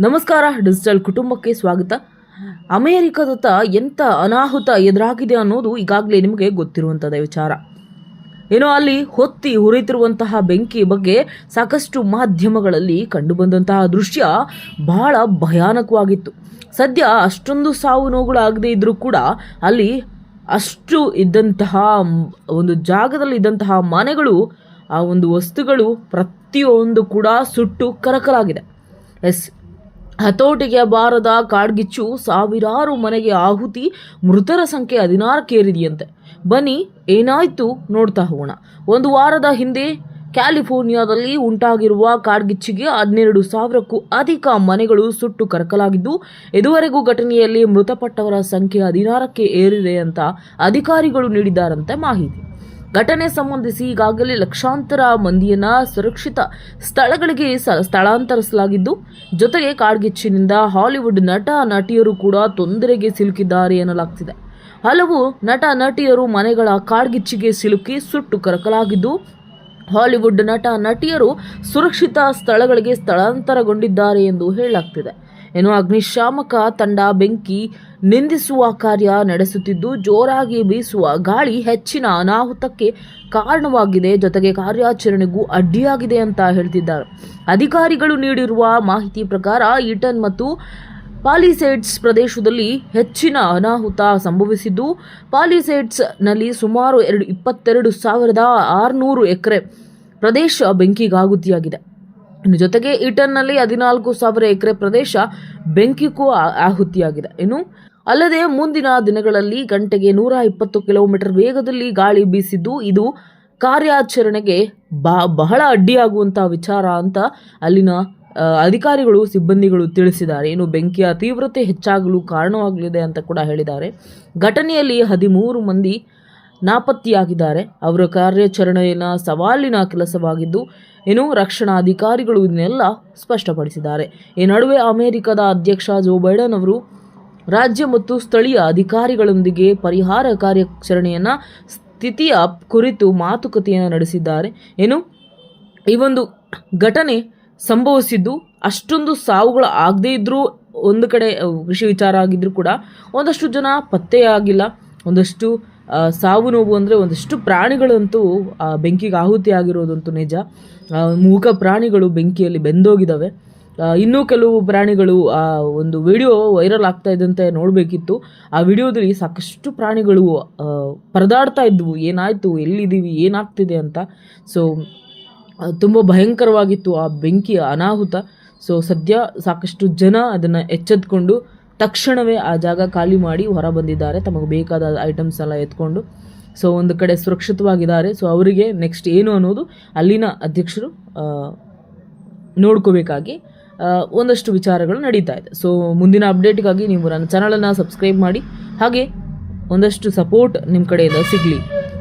ನಮಸ್ಕಾರ, ಡಿಜಿಟಲ್ ಕುಟುಂಬಕ್ಕೆ ಸ್ವಾಗತ. ಅಮೆರಿಕದತ್ತ ಎಂಥ ಅನಾಹುತ ಎದುರಾಗಿದೆ ಅನ್ನೋದು ಈಗಾಗಲೇ ನಿಮಗೆ ಗೊತ್ತಿರುವಂಥದ್ದೇ ವಿಚಾರ. ಏನೋ ಅಲ್ಲಿ ಹೊತ್ತಿ ಹುರಿತಿರುವಂತಹ ಬೆಂಕಿ ಬಗ್ಗೆ ಸಾಕಷ್ಟು ಮಾಧ್ಯಮಗಳಲ್ಲಿ ಕಂಡುಬಂದಂತಹ ದೃಶ್ಯ ಬಹಳ ಭಯಾನಕವಾಗಿತ್ತು. ಸದ್ಯ ಅಷ್ಟೊಂದು ಸಾವು ನೋವುಗಳಾಗದೇ ಇದ್ದರೂ ಕೂಡ ಅಲ್ಲಿ ಅಷ್ಟು ಇದ್ದಂತಹ, ಒಂದು ಜಾಗದಲ್ಲಿ ಇದ್ದಂತಹ ಮನೆಗಳು, ಆ ಒಂದು ವಸ್ತುಗಳು ಪ್ರತಿಯೊಂದು ಕೂಡ ಸುಟ್ಟು ಕರಕಲಾಗಿದೆ. ಎಸ್ ಹತೋಟಿಗೆ ಬಾರದ ಕಾಡ್ಗಿಚ್ಚು ಸಾವಿರಾರು ಮನೆಗೆ ಆಹುತಿ, ಮೃತರ ಸಂಖ್ಯೆ ಹದಿನಾರಕ್ಕೇರಿದೆಯಂತೆ. ಬನ್ನಿ, ಏನಾಯ್ತು ನೋಡ್ತಾ ಹೋಗೋಣ. ಒಂದು ವಾರದ ಹಿಂದೆ ಕ್ಯಾಲಿಫೋರ್ನಿಯಾದಲ್ಲಿ ಉಂಟಾಗಿರುವ ಕಾಡ್ಗಿಚ್ಚಿಗೆ ಹನ್ನೆರಡು ಸಾವಿರಕ್ಕೂ ಅಧಿಕ ಮನೆಗಳು ಸುಟ್ಟು ಕರಕಲಾಗಿದ್ದು, ಇದುವರೆಗೂ ಘಟನೆಯಲ್ಲಿ ಮೃತಪಟ್ಟವರ ಸಂಖ್ಯೆ ಹದಿನಾರಕ್ಕೆ ಏರಿದೆ ಅಂತ ಅಧಿಕಾರಿಗಳು ನೀಡಿದ್ದಾರಂತೆ ಮಾಹಿತಿ. ಘಟನೆ ಸಂಬಂಧಿಸಿ ಈಗಾಗಲೇ ಲಕ್ಷಾಂತರ ಮಂದಿಯನ್ನ ಸುರಕ್ಷಿತ ಸ್ಥಳಗಳಿಗೆ ಸ್ಥಳಾಂತರಿಸಲಾಗಿದ್ದು, ಜೊತೆಗೆ ಕಾಡ್ಗಿಚ್ಚಿನಿಂದ ಹಾಲಿವುಡ್ ನಟ, ನಟಿಯರು ಕೂಡ ತೊಂದರೆಗೆ ಸಿಲುಕಿದ್ದಾರೆ ಎನ್ನಲಾಗ್ತಿದೆ. ಹಲವು ನಟ, ನಟಿಯರು ಮನೆಗಳ ಕಾಡ್ಗಿಚ್ಚಿಗೆ ಸಿಲುಕಿ ಸುಟ್ಟು ಕರಕಲಾಗಿದ್ದು, ಹಾಲಿವುಡ್ ನಟ, ನಟಿಯರು ಸುರಕ್ಷಿತ ಸ್ಥಳಗಳಿಗೆ ಸ್ಥಳಾಂತರಗೊಂಡಿದ್ದಾರೆ ಎಂದು ಹೇಳಲಾಗ್ತಿದೆ. ಇನ್ನು ಅಗ್ನಿಶಾಮಕ ತಂಡ ಬೆಂಕಿ ನಿಂದಿಸುವ ಕಾರ್ಯ ನಡೆಸುತ್ತಿದ್ದು, ಜೋರಾಗಿ ಬೀಸುವ ಗಾಳಿ ಹೆಚ್ಚಿನ ಅನಾಹುತಕ್ಕೆ ಕಾರಣವಾಗಿದೆ. ಜೊತೆಗೆ ಕಾರ್ಯಾಚರಣೆಗೂ ಅಡ್ಡಿಯಾಗಿದೆ ಅಂತ ಹೇಳ್ತಿದ್ದಾರೆ. ಅಧಿಕಾರಿಗಳು ನೀಡಿರುವ ಮಾಹಿತಿ ಪ್ರಕಾರ, ಈಟನ್ ಮತ್ತು ಪಾಲಿಸೈಡ್ಸ್ ಪ್ರದೇಶದಲ್ಲಿ ಹೆಚ್ಚಿನ ಅನಾಹುತ ಸಂಭವಿಸಿದ್ದು ಪಾಲಿಸೈಡ್ಸ್ನಲ್ಲಿ ಸುಮಾರು ಎರಡು, ಇಪ್ಪತ್ತೆರಡು ಸಾವಿರದ ಆರುನೂರು ಎಕರೆ ಪ್ರದೇಶ ಬೆಂಕಿಗಾಹುತಿಯಾಗಿದೆ. ಇನ್ನು ಜೊತೆಗೆ ಈಟನ್ನಲ್ಲಿ ಹದಿನಾಲ್ಕು ಸಾವಿರ ಎಕರೆ ಪ್ರದೇಶ ಬೆಂಕಿಗೂ ಆಹುತಿಯಾಗಿದೆ. ಇನ್ನು ಅಲ್ಲದೆ ಮುಂದಿನ ದಿನಗಳಲ್ಲಿ ಗಂಟೆಗೆ ನೂರ ಇಪ್ಪತ್ತು ಕಿಲೋಮೀಟರ್ ವೇಗದಲ್ಲಿ ಗಾಳಿ ಬೀಸಿದ್ದು ಇದು ಕಾರ್ಯಾಚರಣೆಗೆ ಬಹಳ ಅಡ್ಡಿಯಾಗುವಂತಹ ವಿಚಾರ ಅಂತ ಅಲ್ಲಿನ ಅಧಿಕಾರಿಗಳು, ಸಿಬ್ಬಂದಿಗಳು ತಿಳಿಸಿದ್ದಾರೆ. ಇನ್ನು ಬೆಂಕಿಯ ತೀವ್ರತೆ ಹೆಚ್ಚಾಗಲು ಕಾರಣವಾಗಲಿದೆ ಅಂತ ಕೂಡ ಹೇಳಿದ್ದಾರೆ. ಘಟನೆಯಲ್ಲಿ ಹದಿಮೂರು ಮಂದಿ ನಾಪತ್ತೆಯಾಗಿದ್ದಾರೆ. ಅವರ ಕಾರ್ಯಾಚರಣೆಯ ಸವಾಲಿನ ಕೆಲಸವಾಗಿದ್ದು, ಇನ್ನು ರಕ್ಷಣಾ ಅಧಿಕಾರಿಗಳು ಇದನ್ನೆಲ್ಲ ಸ್ಪಷ್ಟಪಡಿಸಿದ್ದಾರೆ. ಈ ನಡುವೆ ಅಮೆರಿಕದ ಅಧ್ಯಕ್ಷ ಜೋ ಬೈಡನ್ ಅವರು ರಾಜ್ಯ ಮತ್ತು ಸ್ಥಳೀಯ ಅಧಿಕಾರಿಗಳೊಂದಿಗೆ ಪರಿಹಾರ ಕಾರ್ಯಾಚರಣೆಯನ್ನು ಸ್ಥಿತಿಯ ಕುರಿತು ಮಾತುಕತೆಯನ್ನು ನಡೆಸಿದ್ದಾರೆ. ಏನು ಈ ಒಂದು ಘಟನೆ ಸಂಭವಿಸಿದ್ದು, ಅಷ್ಟೊಂದು ಸಾವುಗಳು ಆಗದೇ ಇದ್ದರೂ ಒಂದು ಕಡೆ ಕೃಷಿ ವಿಚಾರ ಆಗಿದ್ದರೂ ಕೂಡ ಒಂದಷ್ಟು ಜನ ಪತ್ತೆಯಾಗಿಲ್ಲ. ಒಂದಷ್ಟು ಸಾವು ನೋವು ಅಂದರೆ ಒಂದಷ್ಟು ಪ್ರಾಣಿಗಳಂತೂ ಆ, ಬೆಂಕಿಗೆ ಆಹುತಿ ಆಗಿರೋದಂತೂ ನಿಜ. ಮೂಕ ಪ್ರಾಣಿಗಳು ಬೆಂಕಿಯಲ್ಲಿ ಬೆಂದೋಗಿದ್ದಾವೆ ಇನ್ನೂ ಕೆಲವು ಪ್ರಾಣಿಗಳು ಆ ಒಂದು ವಿಡಿಯೋ ವೈರಲ್ ಆಗ್ತಾ ಇದ್ದಂತೆ ನೋಡಬೇಕಿತ್ತು. ಆ ವಿಡಿಯೋದಲ್ಲಿ ಸಾಕಷ್ಟು ಪ್ರಾಣಿಗಳು ಪರದಾಡ್ತಾ ಇದ್ವು. ಏನಾಯಿತು? ಎಲ್ಲಿದ್ದೀವಿ? ಏನಾಗ್ತಿದೆ ಅಂತ. ಸೊ ತುಂಬ ಭಯಂಕರವಾಗಿತ್ತು ಆ ಬೆಂಕಿಯ ಅನಾಹುತ. ಸೊ ಸದ್ಯ ಸಾಕಷ್ಟು ಜನ ಅದನ್ನು ಎಚ್ಚೆತ್ಕೊಂಡು ತಕ್ಷಣವೇ ಆ ಜಾಗ ಖಾಲಿ ಮಾಡಿ ಹೊರ ಬಂದಿದ್ದಾರೆ ತಮಗೆ ಬೇಕಾದ ಐಟಮ್ಸ್ ಎಲ್ಲ ಎತ್ಕೊಂಡು. ಸೊ ಒಂದು ಕಡೆ ಸುರಕ್ಷಿತವಾಗಿದ್ದಾರೆ. ಸೊ ಅವರಿಗೆ ನೆಕ್ಸ್ಟ್ ಏನು ಅನ್ನೋದು ಅಲ್ಲಿನ ಅಧ್ಯಕ್ಷರು ನೋಡ್ಕೋಬೇಕಾಗಿ ಒಂದಷ್ಟು ವಿಚಾರಗಳು ನಡೀತಾ ಇದೆ. ಸೊ ಮುಂದಿನ ಅಪ್ಡೇಟ್ಗಾಗಿ ನೀವು ನನ್ನ ಚಾನಲನ್ನು ಸಬ್ಸ್ಕ್ರೈಬ್ ಮಾಡಿ. ಹಾಗೆ ಒಂದಷ್ಟು ಸಪೋರ್ಟ್ ನಿಮ್ಮ ಕಡೆಯಿಂದ ಸಿಗಲಿ.